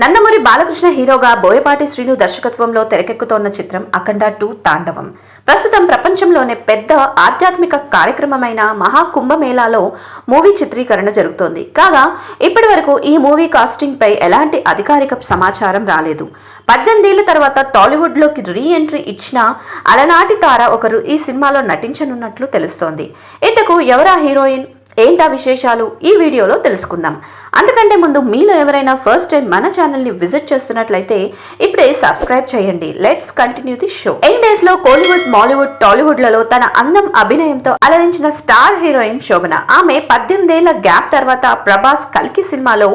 నందమూరి బాలకృష్ణ హీరోగా బోయపాటి శ్రీను దర్శకత్వంలో తెరకెక్కుతోన్న చిత్రం అఖండ టూ తాండవం. ప్రస్తుతం ప్రపంచంలోనే పెద్ద ఆధ్యాత్మిక కార్యక్రమమైన మహాకుంభమేళాలో మూవీ చిత్రీకరణ జరుగుతోంది. కాగా ఇప్పటి వరకు ఈ మూవీ కాస్టింగ్ పై ఎలాంటి అధికారిక సమాచారం రాలేదు. పద్దెనిమిదేళ్ళ తర్వాత టాలీవుడ్లోకి రీ ఎంట్రీ ఇచ్చిన అలనాటి తార ఒకరు ఈ సినిమాలో నటించనున్నట్లు తెలుస్తోంది. ఇంతకు ఎవరా హీరోయిన్? ఏంటా విశేషాలు? ఈ వీడియోలో తెలుసుకుందాం. అందుకంటే ముందు మీలో ఎవరైనా ఫస్ట్ టైం మన ఛానల్ని విజిట్ చేస్తున్నట్లయితే ఇప్పుడే సబ్స్క్రైబ్ చేయండి. లెట్స్ కంటిన్యూ ది షో ఎన్ డేస్లో కోలీవుడ్ మాలీవుడ్ టాలీవుడ్లలో తన అందం అభినయంతో అలరించిన స్టార్ హీరోయిన్ శోభన. ఆమె పద్దెనిమిదేళ్ళ గ్యాప్ తర్వాత ప్రభాస్ కల్కి సినిమాలో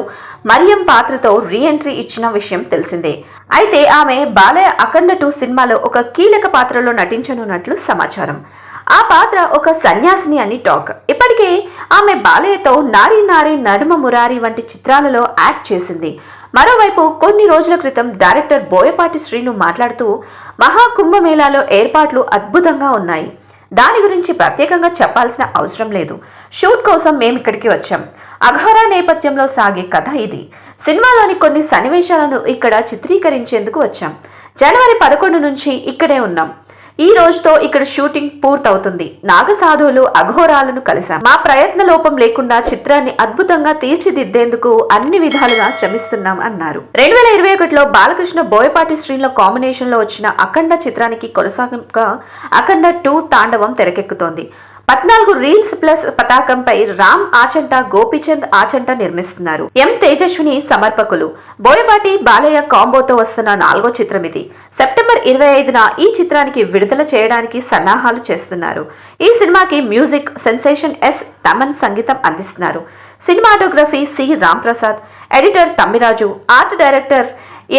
మరియం పాత్రతో రీ ఎంట్రీ ఇచ్చిన విషయం తెలిసిందే. అయితే ఆమె బాలయ్య అఖండ టూ సినిమాలో ఒక కీలక పాత్రలో నటించనున్నట్లు సమాచారం. ఆ పాత్ర ఒక సన్యాసిని అని టాక్. ఇప్పటికే ఆమె బాలయ్యతో నారి నారి నడుమ మురారి వంటి చిత్రాలలో యాక్ట్ చేసింది. మరోవైపు కొన్ని రోజుల క్రితం డైరెక్టర్ బోయపాటి శ్రీను మాట్లాడుతూ మహాకుంభమేళాలో ఏర్పాట్లు అద్భుతంగా ఉన్నాయి. దాని గురించి ప్రత్యేకంగా చెప్పాల్సిన అవసరం లేదు. షూట్ కోసం మేము ఇక్కడికి వచ్చాం. అఘోరా నేపథ్యంలో సాగే కథ ఇది. సినిమాలోని కొన్ని సన్నివేశాలను ఇక్కడ చిత్రీకరించేందుకు వచ్చాం. జనవరి పదకొండు నుంచి ఇక్కడే ఉన్నాం. ఈ రోజుతో ఇక్కడ షూటింగ్ పూర్తవుతుంది. నాగసాధువులు అఘోరాలను కలిశాం. మా ప్రయత్న లోపం లేకుండా చిత్రాన్ని అద్భుతంగా తీర్చిదిద్దేందుకు అన్ని విధాలుగా శ్రమిస్తున్నాం అన్నారు. రెండు వేల ఇరవై ఒకటిలో బాలకృష్ణ బోయపాటి శ్రీల కాంబినేషన్లో వచ్చిన అఖండ చిత్రానికి కొనసాగంగా అఖండ టూ తాండవం తెరకెక్కుతోంది. పద్నాలుగు రీల్స్ ప్లస్ పతాకంపై రామ్ ఆచంట గోపిచంద్ ఆచంట నిర్మిస్తున్నారు. ఎం తేజస్విని సమర్పకులు. బోయపాటి బాలయ్య కాంబోతో వస్తున్న నాలుగో చిత్రం ఇది సెప్టెంబర్ ఇరవై ఐదున ఈ చిత్రానికి విడుదల చేయడానికి సన్నాహాలు చేస్తున్నారు. ఈ సినిమాకి మ్యూజిక్ సెన్సేషన్ ఎస్ తమన్ సంగీతం అందిస్తున్నారు. Cinematography C Ram Prasad editor Tammiraju art director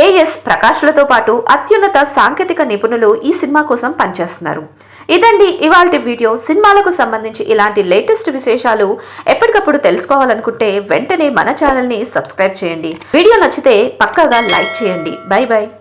AS ప్రకాష్లతో పాటు అత్యున్నత సాంకేతిక నిపుణులు ఈ సినిమా కోసం పనిచేస్తున్నారు. ఇదండి ఇవాళ వీడియో. సినిమాలకు సంబంధించి ఇలాంటి లేటెస్ట్ విశేషాలు ఎప్పటికప్పుడు తెలుసుకోవాలనుకుంటే వెంటనే మన ఛానల్ని సబ్స్క్రైబ్ చేయండి. వీడియో నచ్చితే పక్కాగా లైక్ చేయండి. Bye bye.